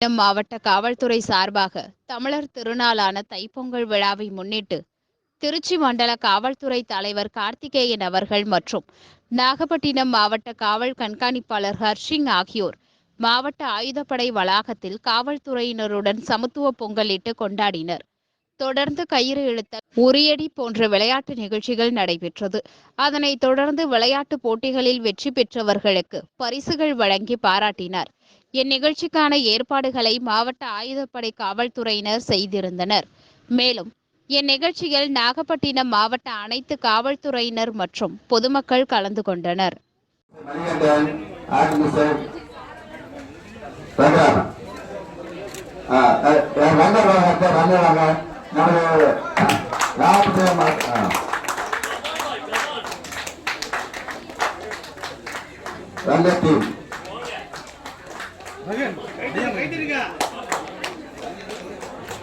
சேலம் மாவட்ட காவல்துறை சார்பாக தமிழர் திருநாளான தைப்பொங்கல் விழாவை முன்னிட்டு திருச்சி மண்டல காவல்துறை தலைவர் கார்த்திகேயன் அவர்கள் மற்றும் நாகப்பட்டினம் மாவட்ட காவல் கண்காணிப்பாளர் ஹர்ஷிங் ஆகியோர் மாவட்ட ஆயுதப்படை வளாகத்தில் காவல்துறையினருடன் சமத்துவ பொங்கலிட்டு கொண்டாடினர். தொடர்ந்து கயிறு இழுத்தல் உரியடி போன்ற விளையாட்டு நிகழ்ச்சிகள் நடைபெற்றது. அதனைத் தொடர்ந்து விளையாட்டு போட்டிகளில் வெற்றி பெற்றவர்களுக்கு பரிசுகள் வழங்கி பாராட்டினார். இந்நிகழ்ச்சிக்கான ஏற்பாடுகளை மாவட்ட ஆயுதப்படை காவல்துறையினர் செய்திருந்தனர். மேலும் இந்நிகழ்ச்சியில் நாகப்பட்டினம் மாவட்ட அனைத்து காவல்துறையினர் மற்றும் பொதுமக்கள் கலந்து கொண்டனர். மணிகண்டன் ஆர்மிசர் ரங்கராமன்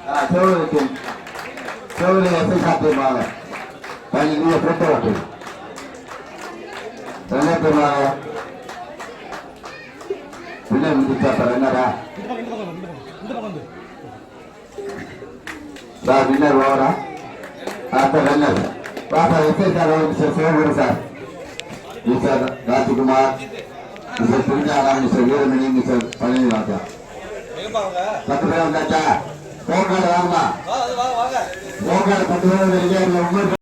ஆ, அ, அ, ரங்கர் வாங்க பிள்ளை முடிச்சா சார் என்னடா? Sir winner over? வா sir SI sir sir Rajkumar mister Thirugnanam mister Veeramani mister Palani Raja பத்து பேர் வந்தாச்சா? போக்காடு வாங்கம்மா. போக்காடு பத்து பேர் வெளியே